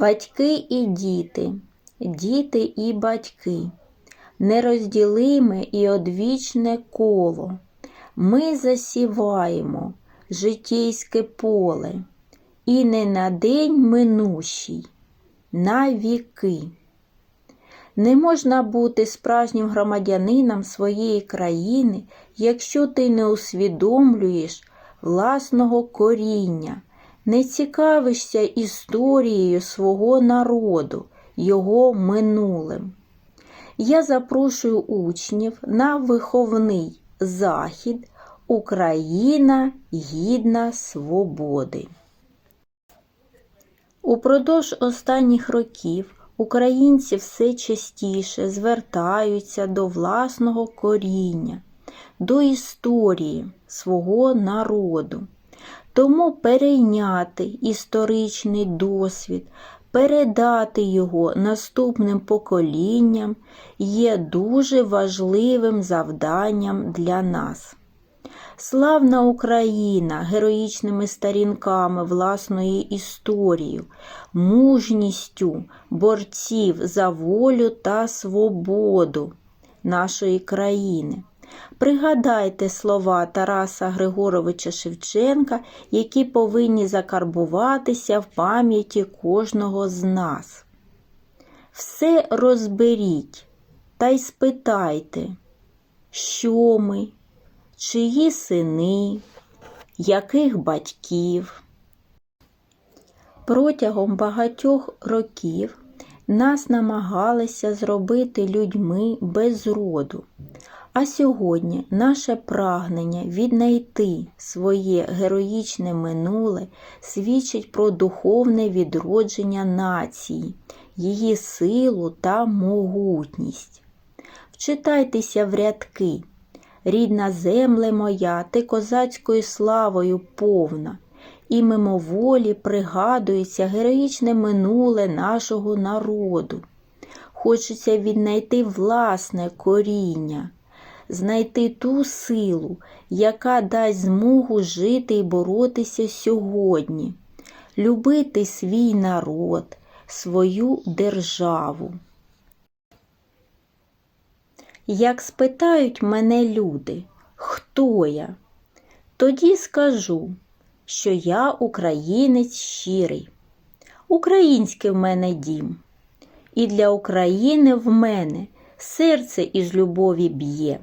Батьки і діти, діти і батьки, нерозділиме і одвічне коло. Ми засіваємо житейське поле, і не на день минущий, на віки. Не можна бути справжнім громадянином своєї країни, якщо ти не усвідомлюєш власного коріння, не цікавишся історією свого народу, його минулим. Я запрошую учнів на виховний захід Україна гідна свободи. Упродовж останніх років українці все частіше звертаються до власного коріння, до історії свого народу. Тому перейняти історичний досвід, передати його наступним поколінням є дуже важливим завданням для нас. Славна Україна героїчними сторінками власної історії, мужністю борців за волю та свободу нашої країни. Пригадайте слова Тараса Григоровича Шевченка, які повинні закарбуватися в пам'яті кожного з нас. Все розберіть та й спитайте, що ми, чиї сини, яких батьків. Протягом багатьох років нас намагалися зробити людьми без роду. А сьогодні наше прагнення віднайти своє героїчне минуле свідчить про духовне відродження нації, її силу та могутність. Вчитайтеся в рядки. Рідна земле моя, ти козацькою славою повна, і мимоволі пригадується героїчне минуле нашого народу. Хочеться віднайти власне коріння знайти ту силу, яка дасть змогу жити і боротися сьогодні, любити свій народ, свою державу. Як спитають мене люди, хто я, тоді скажу, що я українець щирий. Український в мене дім, і для України в мене серце із любові б'є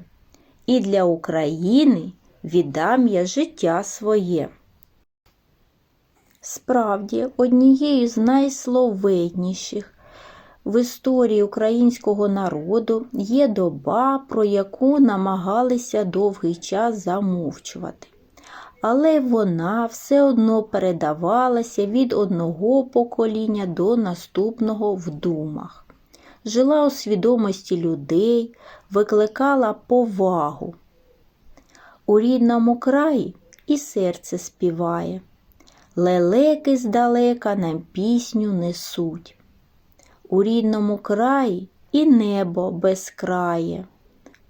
і для України віддам я життя своє. Справді, однією з найсловетніших в історії українського народу є доба, про яку намагалися довгий час замовчувати. Але вона все одно передавалася від одного покоління до наступного в думах жила у свідомості людей, викликала повагу. У рідному краї і серце співає, лелеки здалека нам пісню несуть. У рідному краї і небо безкрає,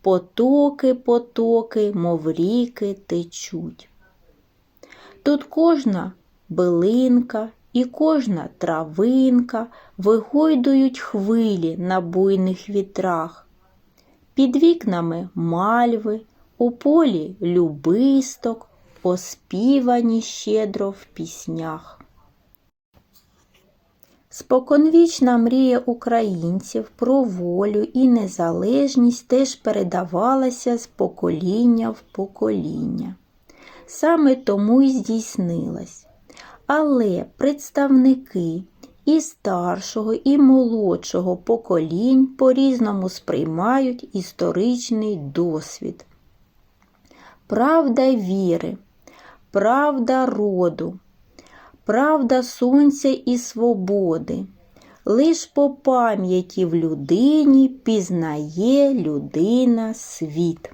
потоки, потоки, мов ріки течуть. Тут кожна билинка і кожна травинка вигойдують хвилі на буйних вітрах. Під вікнами мальви, у полі любисток, оспівані щедро в піснях. Споконвічна мрія українців про волю і незалежність теж передавалася з покоління в покоління. Саме тому й здійснилась але представники і старшого, і молодшого поколінь по-різному сприймають історичний досвід. Правда віри, правда роду, правда сонця і свободи. Лиш по пам'яті в людині пізнає людина світ.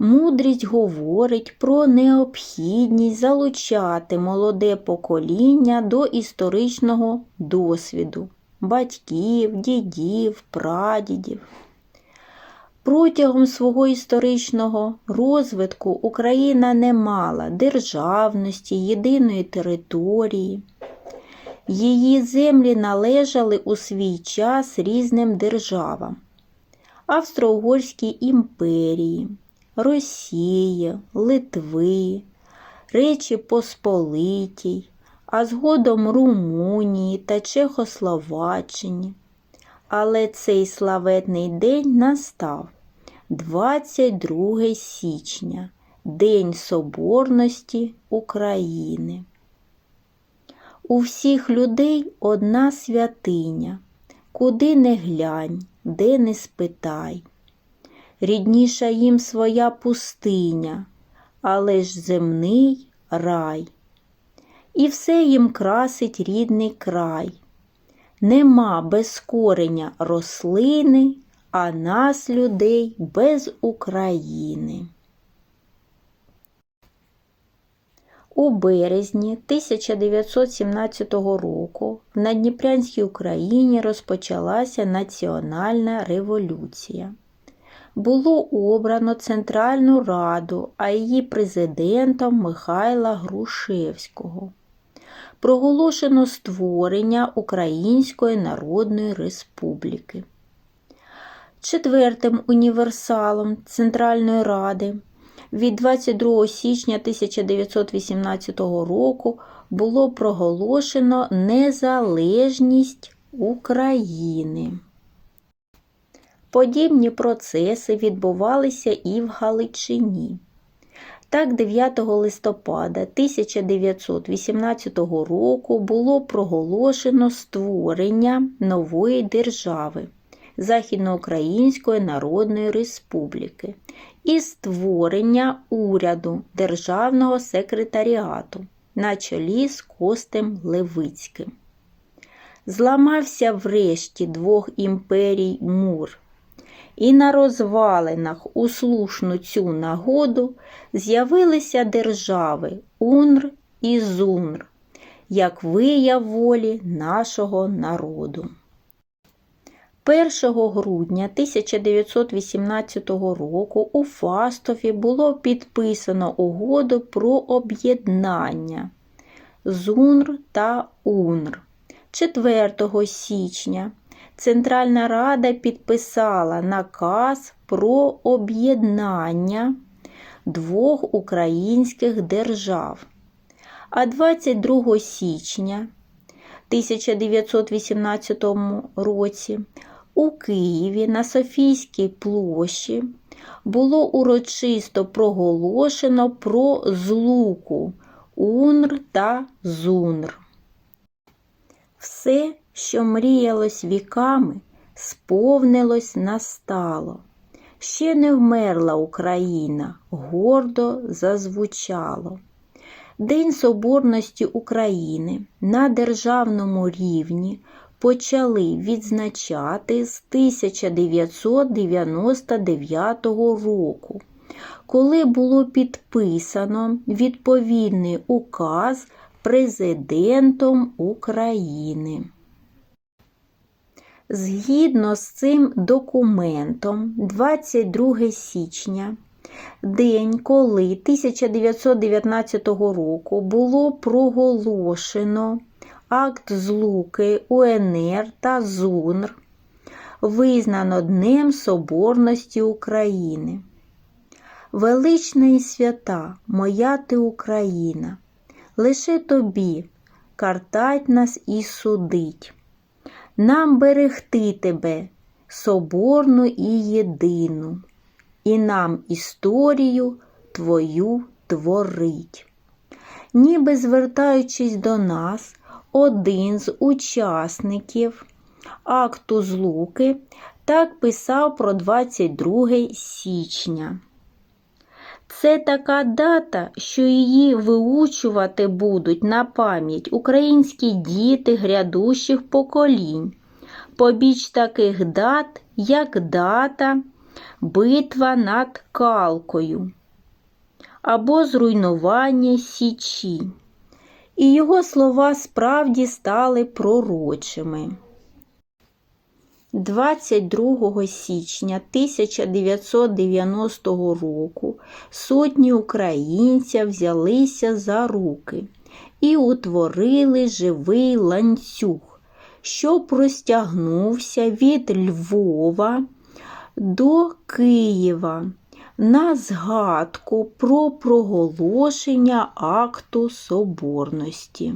Мудрість говорить про необхідність залучати молоде покоління до історичного досвіду батьків, дідів, прадідів. Протягом свого історичного розвитку Україна не мала державності, єдиної території. Її землі належали у свій час різним державам. Австро-Угорській імперії, Росії, Литви, Речі Посполитій, а згодом Румунії та Чехословаччині. Але цей славетний день настав 22 січня, День Соборності України. У всіх людей одна святиня, куди не глянь, де не спитай. Рідніша їм своя пустиня, але ж земний рай. І все їм красить рідний край. Нема без кореня рослини, а нас, людей, без України. У березні 1917 року в Надніпрянській Україні розпочалася національна революція. Було обрано Центральну Раду, а її президентом Михайла Грушевського. Проголошено створення Української Народної Республіки. Четвертим універсалом Центральної Ради від 22 січня 1918 року було проголошено незалежність України. Подібні процеси відбувалися і в Галичині. Так, 9 листопада 1918 року було проголошено створення нової держави Західноукраїнської Народної Республіки і створення уряду Державного секретаріату на чолі з Костем Левицьким. Зламався врешті двох імперій Мур, і на розвалинах у слушну цю нагоду з'явилися держави Унр і Зунр, як вияв волі нашого народу. 1 грудня 1918 року у Фастові було підписано угоду про об'єднання ЗУНР та УНР. 4 січня Центральна Рада підписала наказ про об'єднання двох українських держав. А 22 січня 1918 році у Києві на Софійській площі було урочисто проголошено про злуку УНР та ЗУНР. Все, що мріялось віками, сповнилось настало. Ще не вмерла Україна, гордо зазвучало. День Соборності України на державному рівні почали відзначати з 1999 року, коли було підписано відповідний указ президентом України. Згідно з цим документом, 22 січня, день, коли 1919 року було проголошено акт злуки УНР та ЗУНР, визнано Днем Соборності України. Велична і свята, моя ти Україна, лише тобі картать нас і судить. Нам берегти тебе, соборну і єдину, і нам історію твою творить. Ніби звертаючись до нас, один з учасників акту злуки так писав про 22 січня. Це така дата, що її виучувати будуть на пам'ять українські діти грядущих поколінь. Побіч таких дат, як дата, битва над Калкою або зруйнування Січі. І його слова справді стали пророчими. 22 січня 1990 року сотні українців взялися за руки і утворили живий ланцюг, що простягнувся від Львова до Києва на згадку про проголошення акту соборності.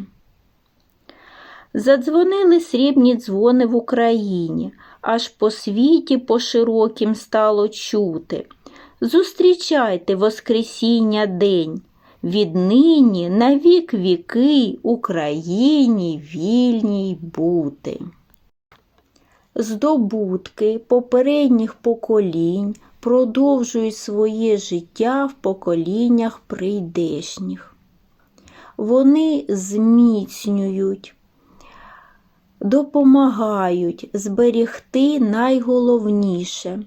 Задзвонили срібні дзвони в Україні, аж по світі по широкім стало чути. Зустрічайте Воскресіння день, віднині на вік віки Україні вільній бути. Здобутки попередніх поколінь продовжують своє життя в поколіннях прийдешніх. Вони зміцнюють, допомагають зберегти найголовніше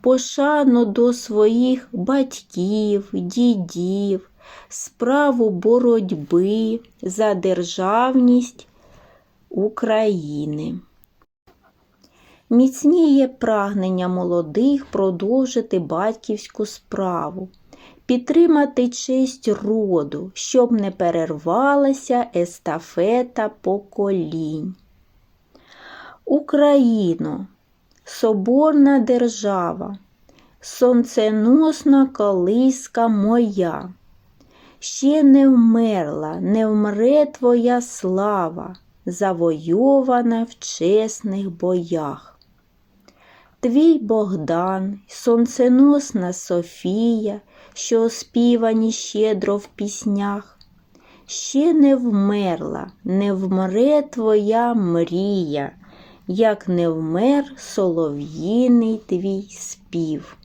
пошану до своїх батьків, дідів, справу боротьби за державність України. Міцніє прагнення молодих продовжити батьківську справу, підтримати честь роду, щоб не перервалася естафета поколінь. Україно, соборна держава, сонценосна колиска моя, ще не вмерла, не вмре твоя слава, завойована в чесних боях. Твій Богдан, сонценосна Софія, що оспівані щедро в піснях, ще не вмерла, не вмре твоя мрія, як не вмер солов'їний твій спів.